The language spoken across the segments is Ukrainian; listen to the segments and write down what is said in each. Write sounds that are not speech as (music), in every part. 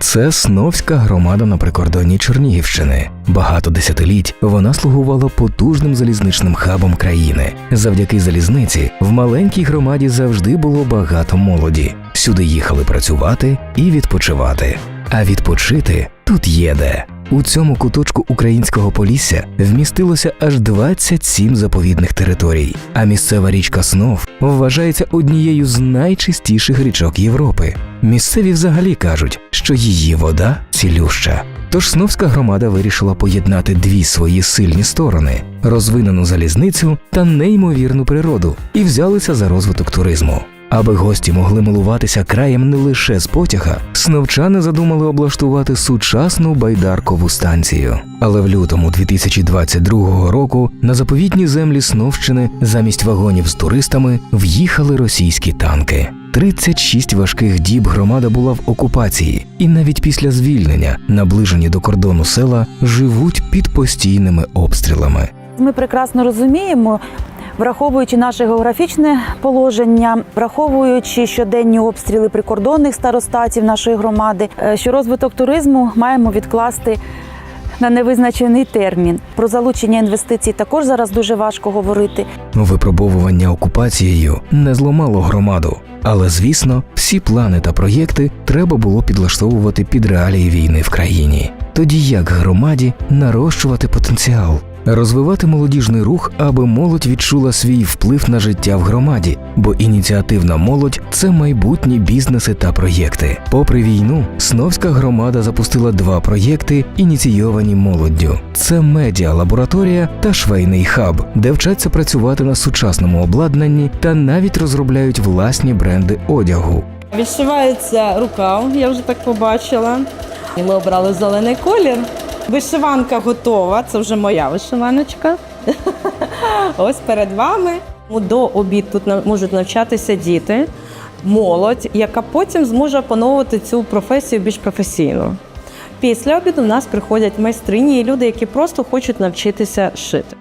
Це Сновська громада на прикордонні Чернігівщини. Багато десятиліть вона слугувала потужним залізничним хабом країни. Завдяки залізниці в маленькій громаді завжди було багато молоді. Сюди їхали працювати і відпочивати. А відпочити тут є де. У цьому куточку українського полісся вмістилося аж 27 заповідних територій, а місцева річка Снов вважається однією з найчистіших річок Європи. Місцеві взагалі кажуть, що її вода цілюща. Тож Сновська громада вирішила поєднати дві свої сильні сторони розвинену залізницю та неймовірну природу, і взялися за розвиток туризму. Аби гості могли милуватися краєм не лише з потяга, сновчани задумали облаштувати сучасну байдаркову станцію. Але в лютому 2022 року на заповітні землі Сновщини замість вагонів з туристами в'їхали російські танки. 36 важких діб громада була в окупації, і навіть після звільнення, наближені до кордону села, живуть під постійними обстрілами. Ми прекрасно розуміємо, враховуючи наше географічне положення, враховуючи щоденні обстріли прикордонних старостатів нашої громади, е, що розвиток туризму маємо відкласти на невизначений термін. Про залучення інвестицій також зараз дуже важко говорити. Випробовування окупацією не зламало громаду, але звісно, всі плани та проєкти треба було підлаштовувати під реалії війни в країні. Тоді як громаді нарощувати потенціал, розвивати молодіжний рух, аби молодь відчула свій вплив на життя в громаді, бо ініціативна молодь це майбутні бізнеси та проєкти. Попри війну, Сновська громада запустила два проєкти, ініційовані молоддю: це медіа лабораторія та швейний хаб, де вчаться працювати на сучасному обладнанні та навіть розробляють власні бренди одягу. Відшивається рукав, я вже так побачила. І ми обрали зелений колір. Вишиванка готова, це вже моя вишиваночка. (laughs) Ось перед вами. До обід тут можуть навчатися діти, молодь, яка потім зможе опановувати цю професію більш професійно. Після обіду в нас приходять майстрині і люди, які просто хочуть навчитися шити.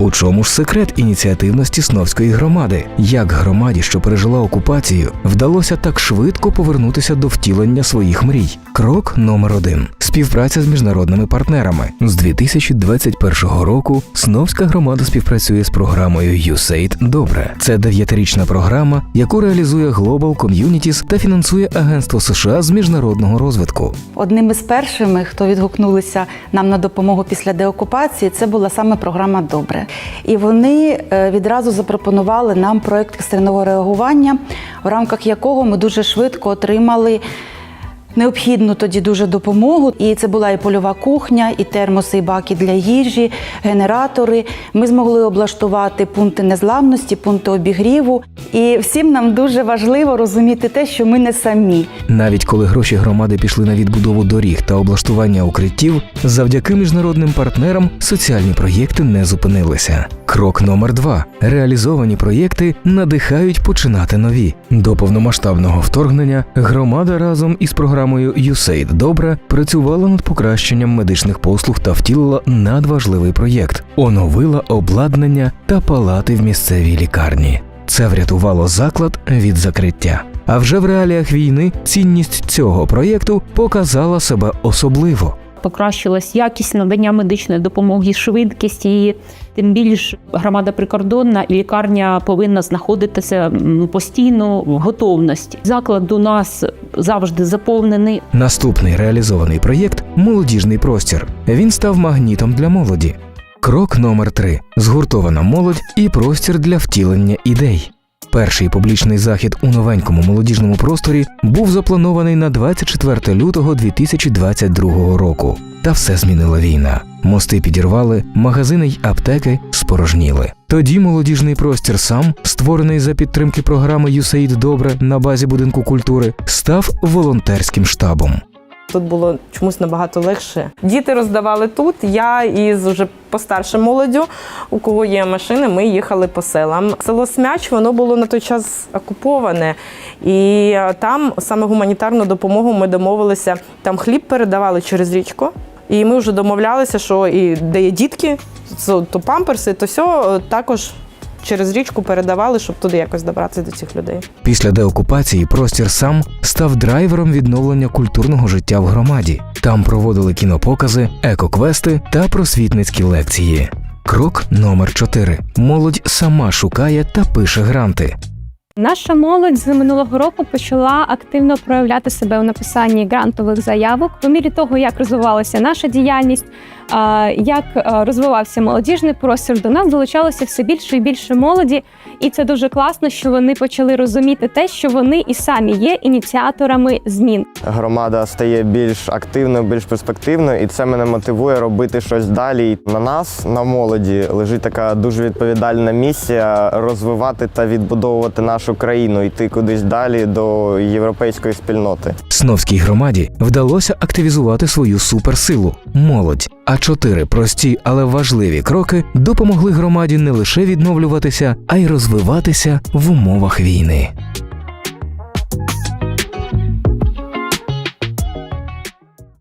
У чому ж секрет ініціативності Сновської громади? Як громаді, що пережила окупацію, вдалося так швидко повернутися до втілення своїх мрій? Крок номер один співпраця з міжнародними партнерами. З 2021 року Сновська громада співпрацює з програмою USAID Добре. Це дев'ятирічна програма, яку реалізує Global Communities та фінансує Агентство США з міжнародного розвитку. Одним із першими, хто відгукнулися нам на допомогу після деокупації, це була саме програма Добре. І вони е, відразу запропонували нам проект екстреного реагування, в рамках якого ми дуже швидко отримали. Необхідну тоді дуже допомогу, і це була і польова кухня, і термоси, і баки для їжі, генератори. Ми змогли облаштувати пункти незламності, пункти обігріву. І всім нам дуже важливо розуміти те, що ми не самі. Навіть коли гроші громади пішли на відбудову доріг та облаштування укриттів, завдяки міжнародним партнерам соціальні проєкти не зупинилися. Крок номер два: реалізовані проєкти надихають починати нові. До повномасштабного вторгнення громада разом із програмою USAID Добре працювала над покращенням медичних послуг та втілила надважливий проєкт, оновила обладнання та палати в місцевій лікарні. Це врятувало заклад від закриття. А вже в реаліях війни цінність цього проєкту показала себе особливо. Покращилась якість надання медичної допомоги, швидкість її. Тим більш громада прикордонна і лікарня повинна знаходитися постійно в готовності. Заклад у нас завжди заповнений. Наступний реалізований проєкт молодіжний простір. Він став магнітом для молоді. Крок номер три: згуртована молодь і простір для втілення ідей. Перший публічний захід у новенькому молодіжному просторі був запланований на 24 лютого 2022 року. Та все змінила війна. Мости підірвали, магазини й аптеки спорожніли. Тоді молодіжний простір сам, створений за підтримки програми USAID Добре на базі будинку культури, став волонтерським штабом. Тут було чомусь набагато легше. Діти роздавали тут. Я із уже постаршим молоддю, у кого є машини, ми їхали по селам. Село Смяч воно було на той час окуповане, і там саме гуманітарну допомогу ми домовилися. Там хліб передавали через річку. І ми вже домовлялися, що і де є дітки, то памперси, то все також через річку передавали, щоб туди якось добратися до цих людей. Після деокупації простір сам став драйвером відновлення культурного життя в громаді. Там проводили кінопокази, екоквести та просвітницькі лекції. Крок номер 4. Молодь сама шукає та пише гранти. Наша молодь з минулого року почала активно проявляти себе у написанні грантових заявок. По мірі того, як розвивалася наша діяльність, як розвивався молодіжний простір, до нас долучалося все більше і більше молоді, і це дуже класно, що вони почали розуміти те, що вони і самі є ініціаторами змін. Громада стає більш активною, більш перспективною, і це мене мотивує робити щось далі. На нас, на молоді, лежить така дуже відповідальна місія розвивати та відбудовувати нашу країну, йти кудись далі до європейської спільноти. Сновській громаді вдалося активізувати свою суперсилу молодь. А чотири прості, але важливі кроки допомогли громаді не лише відновлюватися, а й розвиватися в умовах війни.